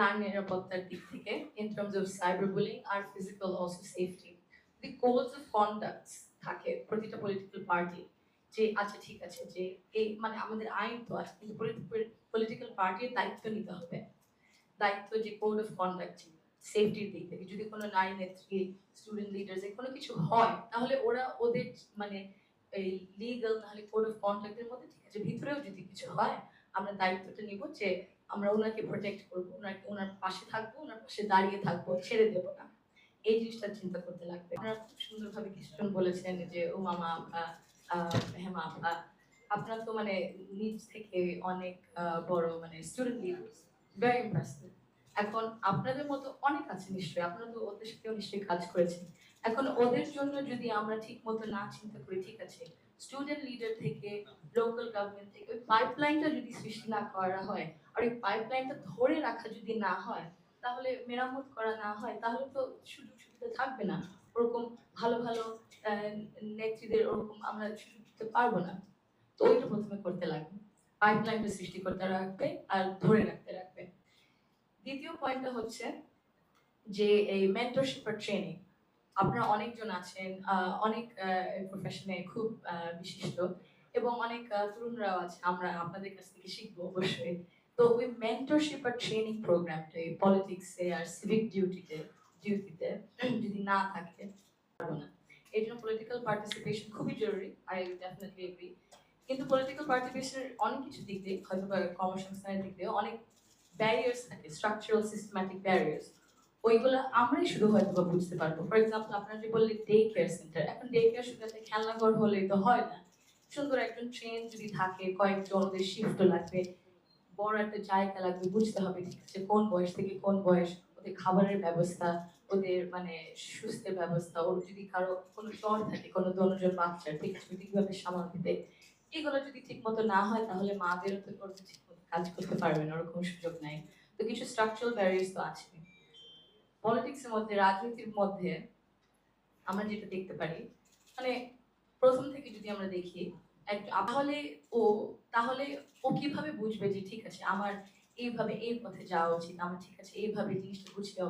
নারী নিরাপত্তার দিক থেকে in terms of cyber bullying R physical also safety the codes of conduct থাকে প্রতিটা পলিটিক্যাল পার্টি যে আচ্ছা ঠিক আছে, যে এই মানে আমাদের আইন তো আছে, কিন্তু পলিটিক্যাল পার্টির দায়িত্ব নিতে হবে। দায়িত্ব যে কোড অফ কন্ডাক্ট সেফটির দিক থেকে। যদি কোনো নারী নেত্রী স্টুডেন্ট লিডার কোনো কিছু হয়, তাহলে ওরা ওদের মানে এই লিগাল নাহলে কোড অফ কন্ডাক্টের মধ্যে ঠিক আছে, ভিতরেও যদি কিছু হয় আমরা দায়িত্বটা নিব যে আমরা ওনাকে প্রোটেক্ট করব ওনাকে ওনার পাশে থাকব, ওনার পাশে দাঁড়িয়ে থাকব, ছেড়ে দেবো না। এই জিনিসটা চিন্তা করতে লাগবে। আপনারা খুব সুন্দরভাবে কিছুজন বলেছেন যে, ও মামা আপা হেমা আপা আপনার তো মানে নিজ থেকে অনেক বড় মানে স্টুডেন্ট লিডার্স ভেরি ইম্প্রেসিভ এখন আপনাদের মতো অনেক আছে নিশ্চয়ই, আপনারা তো ওদের সাথেও নিশ্চয়ই কাজ করেছেন। এখন ওদের জন্য যদি আমরা ঠিক মতো না চিন্তা করি, ঠিক আছে স্টুডেন্ট লিডার থেকে লোকাল গভর্নমেন্ট থেকে, ওই পাইপলাইনটা যদি সৃষ্টি না করা হয়, আর ওই পাইপলাইনটা ধরে রাখা যদি না হয়, তাহলে মেরামত করা না হয়, তাহলে তো সুযোগ সুবিধা থাকবে না। ওরকম ভালো ভালো নেত্রীদের ওরকম আমরা সুযোগ দিতে পারব না। তো ওইটা প্রথমে করতে লাগবে। পাইপলাইনটা সৃষ্টি করতে রাখবে আর ধরে রাখতে রাখবে। দ্বিতীয় পয়েন্টটা হচ্ছে যে এই মেন্টরশিপ আর ট্রেনিং আপনারা অনেকজন আছেন অনেক প্রফেশনে খুব বিশিষ্ট এবং অনেক তরুণরাও আছে, আমরা আপনাদের কাছ থেকে শিখব অবশ্যই। তো ওই মেন্টরশিপ আর ট্রেনিং প্রোগ্রামটা এই পলিটিক্সে আর সিভিক ডিউটিতে ডিউটিতে যদি না থাকে, পারব না। এই জন্য পলিটিক্যাল পার্টিসিপেশন খুবই জরুরি আই ডেফিনেটলি এগ্রি কিন্তু পলিটিক্যাল পার্টিসিপেশনের অনেক কিছু দিক দিয়ে হয়তো কর্মসংস্থানের দিক দিয়ে অনেক ব্যারিয়ার্স থাকে স্ট্রাকচারাল সিস্টেম্যাটিক ব্যারিয়ার্স ওইগুলো আমরাই শুধু হয়তো বা বুঝতে পারব। ফর এক্সাম্পল আপনারা যে বললেন ডে কেয়ার সেন্টার এখন ডে কেয়ার শুধু একটা খেলনাঘর হলেই তো হয় না। সুন্দর একজন ট্রেন যদি থাকে, কয়েকজন ওদের শিফট লাগবে, বড় একটা জায়গা লাগবে, বুঝতে হবে ঠিক আছে কোন বয়স থেকে কোন বয়স, ওদের খাবারের ব্যবস্থা, ওদের মানে সুস্থের ব্যবস্থা, ওর যদি কারও কোনো জ্বর থাকে, কোনো দনজন বাচ্চার ঠিক আছে ওই কীভাবে সামাল দিতে, এগুলো যদি ঠিক মতো না হয়, তাহলে মাদেরও তো ঠিক মতো কাজ করতে পারবে না, ওরকম সুযোগ নাই। তো কিছু স্ট্রাকচারাল ব্যারিয়ার্স তো আছে পলিটিক্সের মধ্যে, রাজনীতির মধ্যে আমরা যেটা দেখতে পারি মানে প্রথম থেকে যদি আমরা দেখি তাহলে ও তাহলে ও কীভাবে বুঝবে যে ঠিক আছে, আমার এইভাবে এই পথে যাওয়া উচিত, আমার ঠিক আছে, এইভাবে জিনিসটা গুছিয়ে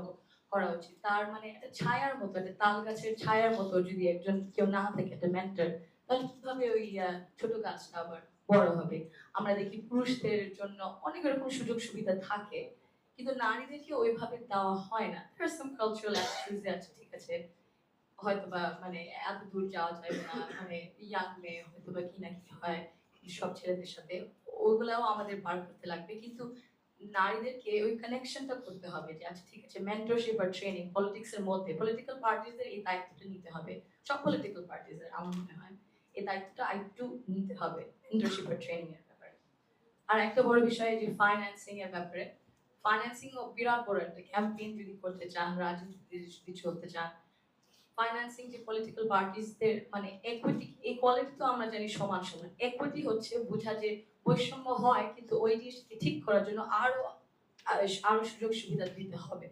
করা উচিত। তার মানে একটা ছায়ার মতো, একটা তাল গাছের ছায়ার মতো যদি একজন কেউ না থাকে, একটা মেন্টার তাহলে কীভাবে ওই ছোট গাছটা আবার বড় হবে? আমরা দেখি পুরুষদের জন্য অনেক রকম সুযোগ সুবিধা থাকে কিন্তু নারীদেরকে ওইভাবে দেওয়া হয় না। সাম কালচারাল অ্যাটিটিউডস আছে, ঠিক আছে। হয়তো বা মানে এত দূর যাওয়া যাবে না মানে ইয়াং মেয়ে হয়তো বা কি না কি হয় সব ছেলেদের সাথে, ওগুলাও আমাদের বার করতে লাগবে। কিন্তু নারীদেরকে ওই কানেকশনটা করতে হবে যে আচ্ছা ঠিক আছে মেন্টরশিপ আর ট্রেনিং পলিটিক্সের মধ্যে পলিটিক্যাল পার্টিসদের এই দায়িত্বটা নিতে হবে। সব পলিটিক্যাল পার্টিসদের আমার মনে হয়। এই দায়িত্বটা আরেকটু নিতে হবে মেন্টরশিপ আর ট্রেনিং এর ব্যাপারে। আর একটা বড় বিষয় যে ফাইন্যান্সিং এর ব্যাপারে ফাইন্যান্সিং বিরাট বড় একটা ক্যাম্পেইন যদি করতে চান রাজনীতি যদি চলতে চান ফাইন্যান্সিং যে পলিটিক্যাল পার্টিসদের মানে একুইটি ইকুয়ালিটি তো আমরা জানি সমান সমান। একুইটি হচ্ছে বোঝা যে বৈষম্য হয়, কিন্তু ওই জিনিসকে ঠিক করার জন্য আরও আরও সুযোগ সুবিধা দিতে হবে।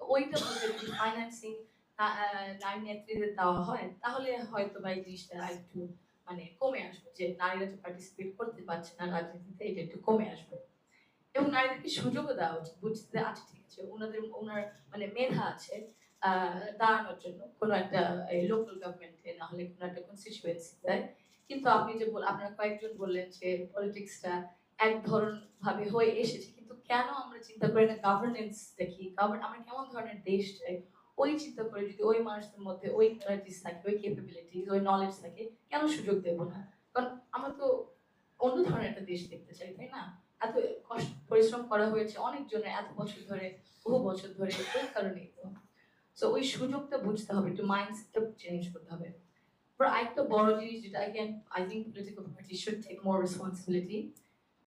তো ওইটা বলতে যদি ফাইন্যান্সিং নারী নেত্রীদের দেওয়া হয়, তাহলে হয়তো বা এই জিনিসটা একটু মানে কমে আসবে। যে নারীরা যে পার্টিসিপেট করতে পারছে না রাজনীতিতে, এটা একটু কমে আসবে। এবং নারীদেরকে সুযোগও দেওয়া উচিত। বুঝতে আচ্ছা ঠিক আছে, ওনাদের, ওনার মানে মেধা আছে দাঁড়ানোর জন্য। কোনো একটা লোকাল গভর্নমেন্টে না হলে কোনো একটা কনস্টিটিউয়েন্সিতে কিন্তু আপনি যে আপনারা কয়েকজন বললেন যে পলিটিক্সটা এক ধরন ভাবে হয়ে এসেছে। কিন্তু কেন আমরা চিন্তা করি না গভর্নেন্স দেখি? আমরা কেমন ধরনের দেশ চাই? ওই চিন্তা করে যদি ওই মানুষদের মধ্যে ওই কোয়ালিটিস থাকে, ওই ক্যাপাবিলিটিস ওই নলেজ থাকে, কেন সুযোগ দেব না? কারণ আমরা তো অন্য ধরনের একটা দেশ দেখতে চাই, তাই না? এত কষ্ট পরিশ্রম করা হয়েছে অনেকজনের এত বছর ধরে, বহু বছর ধরে ওই কারণেই তো। সো ওই সুযোগটা বুঝতে হবে, একটু মাইন্ডসেটটা চেঞ্জ করতে হবে। আরেকটা বড় জিনিস যেটা I I think political parties should more responsibility